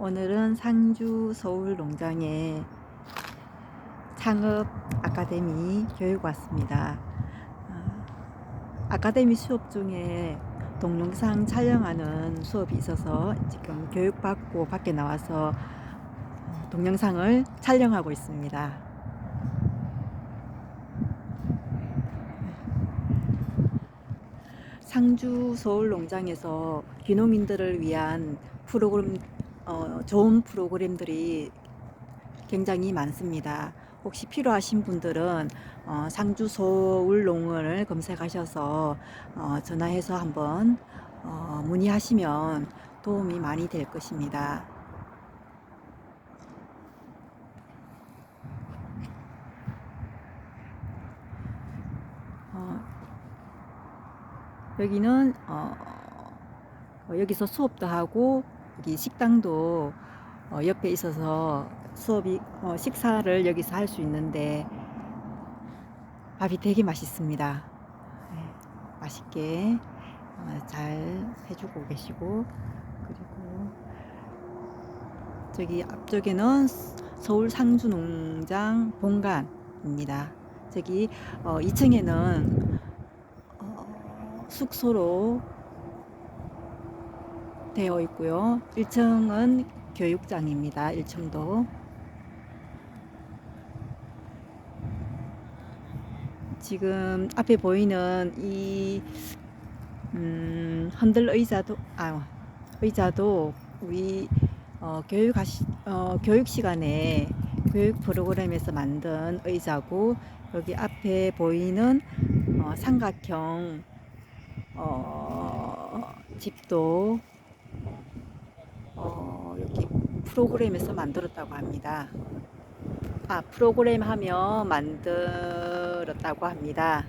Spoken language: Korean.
오늘은 상주 서울 농장에 창업 아카데미 교육 왔습니다. 어, 아카데미 수업 중에 동영상 촬영하는 수업이 있어서 지금 교육받고 밖에 나와서 어, 동영상을 촬영하고 있습니다. 상주 서울 농장에서 귀농인들을 위한 프로그램 어, 좋은 프로그램들이 굉장히 많습니다. 혹시 필요하신 분들은 어, 상주 서울 농원을 검색하셔서 어, 전화해서 한번 어, 문의하시면 도움이 많이 될 것입니다. 어, 여기는 어, 어, 여기서 수업도 하고 여기 식당도 어, 옆에 있어서 수업이 어, 식사를 여기서 할 수 있는데 밥이 되게 맛있습니다. 네, 맛있게 어, 잘 해주고 계시고 그리고 저기 앞쪽에는 서울 상주농장 본관입니다. 저기 어, 2층에는 어, 숙소로 되어 있고요. 1층은 교육장입니다. 1층도. 지금 앞에 보이는 이 음, 흔들 의자도 아 의자도 우리 어, 교육 어, 교육 시간에 교육 프로그램에서 만든 의자고 여기 앞에 보이는 어, 삼각형 어, 집도 어, 여기 프로그램에서 만들었다고 합니다. 아, 프로그램 하면 만들었다고 합니다.